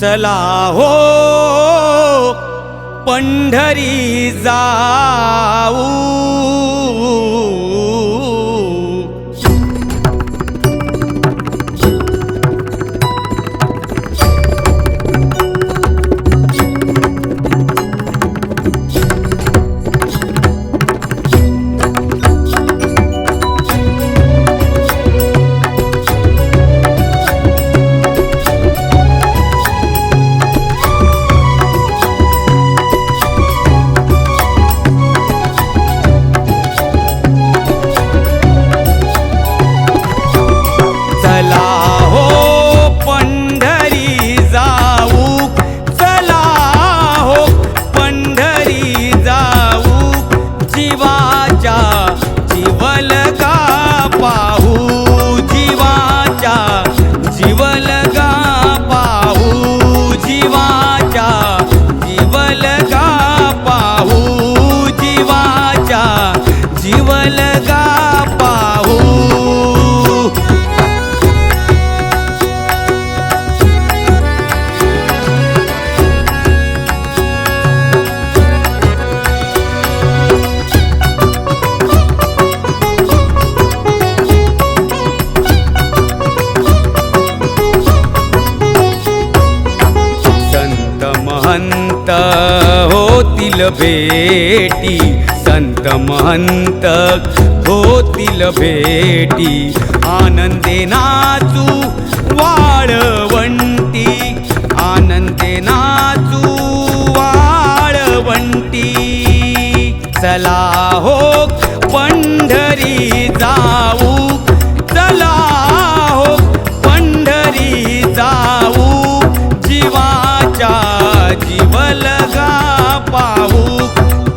चला हो पंढरी जाऊ. जीवाच्या भेटी संत महंत होतील भेटी. आनंदे नाचू वाळवंटी आनंदे नाचू वाळवंटी. चला हो पंढरी जाऊ चला हो पंढरी जाऊ. जीवाच्या जीवलगा पाहू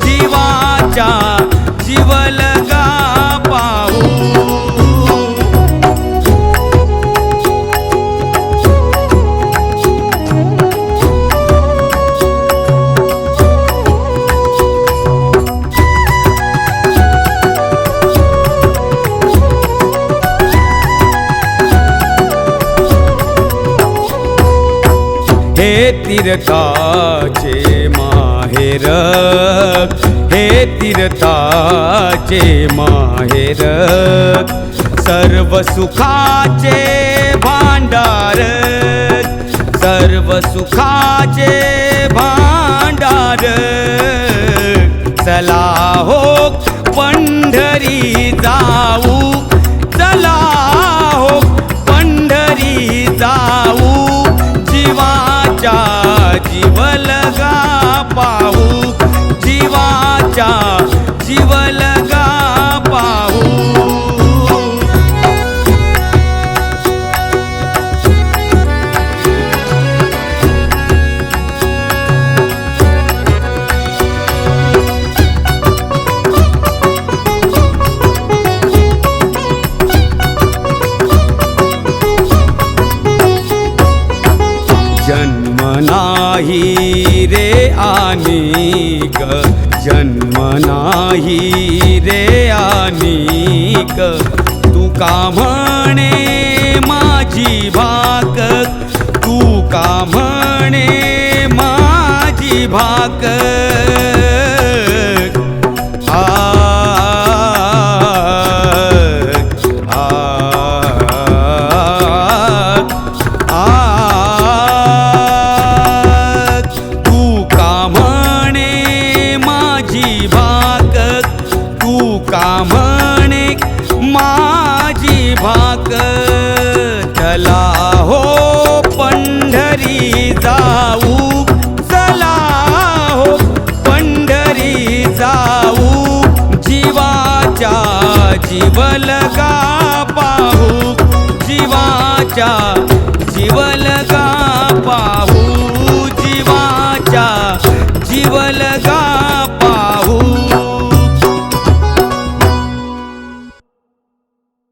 जीवाच्या हे तीर्थाचे माहेर हे तीर्थाचे माहेर. सर्व सुखाचे भांडार सर्व सुखाचे भांडार. चला हो पंढरी जाऊ तुमच्या जीवलगा पाहू. जन्म नाही रे आनिक. जन्म नाही रे आनिक तू का म्हणे माझी भाक? तू का म्हणे माझी भाक जीवाच्या जीवलगा पाहू जीवाच्या